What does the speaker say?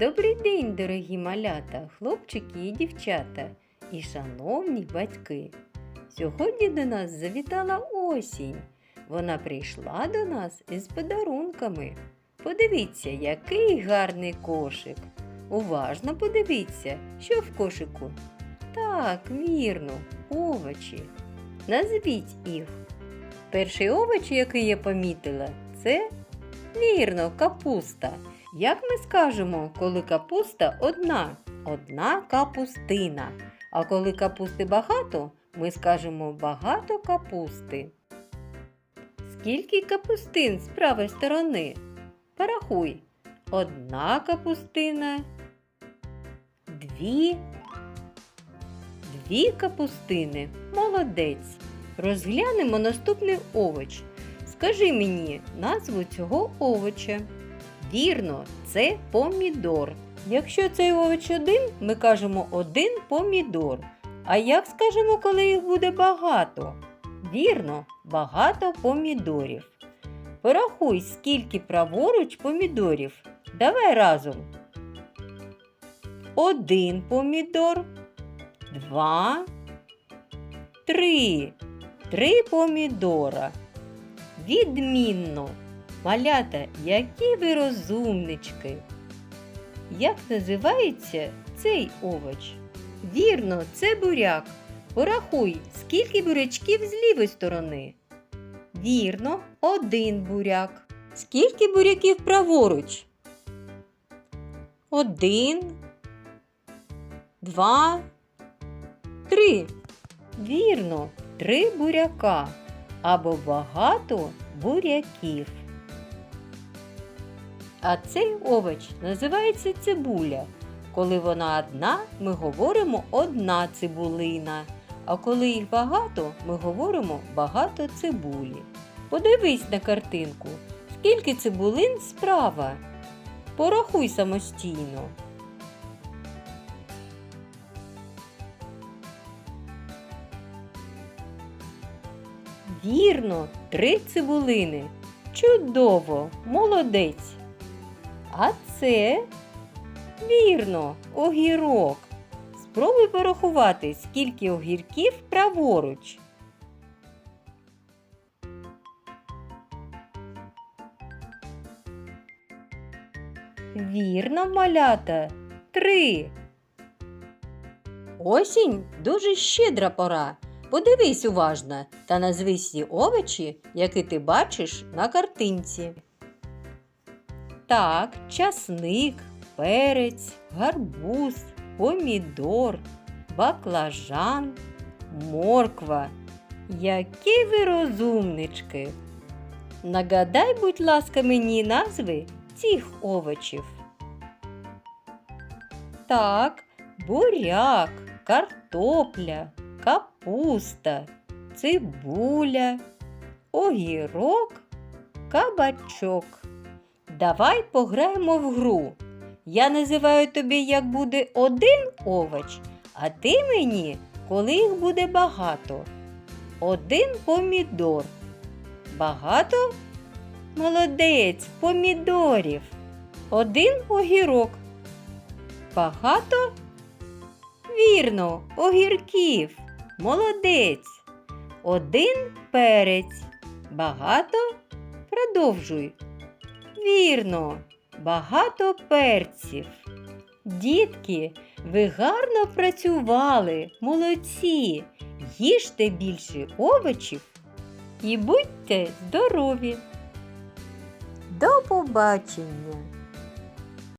Добрий день, дорогі малята, хлопчики і дівчата, і шановні батьки. Сьогодні до нас завітала осінь. Вона прийшла до нас із подарунками. Подивіться, який гарний кошик. Уважно подивіться, що в кошику. Так, вірно, овочі. Назвіть їх. Перший овоч, який я помітила, це вірно, капуста. Як ми скажемо, коли капуста одна? Одна капустина. А коли капусти багато, ми скажемо багато капусти. Скільки капустин з правої сторони? Порахуй. Одна капустина. Дві. Дві капустини. Молодець. Розглянемо наступний овоч. Скажи мені назву цього овоча. Вірно, це помідор. Якщо цей овоч один, ми кажемо один помідор. А як скажемо, коли їх буде багато? Вірно, багато помідорів. Порахуй, скільки праворуч помідорів. Давай разом. Один помідор, два, три. Три помідора. Відмінно. Малята, які ви розумнички. Як називається цей овоч? Вірно, це буряк. Порахуй, скільки бурячків з лівої сторони. Вірно, один буряк. Скільки буряків праворуч? Один, два, три. Вірно, три буряка або багато буряків. А цей овоч називається цибуля. Коли вона одна, ми говоримо одна цибулина. А коли їх багато, ми говоримо багато цибулі. Подивись на картинку, скільки цибулин справа. Порахуй самостійно. Вірно, три цибулини. Чудово, молодець. А це вірно, огірок. Спробуй порахувати, скільки огірків праворуч. Вірно, малята. Три. Осінь дуже щедра пора. Подивись уважно та назви всі овочі, які ти бачиш на картинці. Так, часник, перець, гарбуз, помідор, баклажан, морква. Які ви розумнички! Нагадай, будь ласка, мені назви цих овочів. Так, буряк, картопля, капуста, цибуля, огірок, кабачок. Давай пограємо в гру. Я називаю тобі, як буде один овоч, а ти мені, коли їх буде багато. Один помідор. Багато? Молодець, помідорів. Один огірок. Багато? Вірно, огірків. Молодець. Один перець. Багато? Продовжуй. Вірно, багато перців. Дітки, ви гарно працювали, молодці. Їжте більше овочів і будьте здорові. До побачення!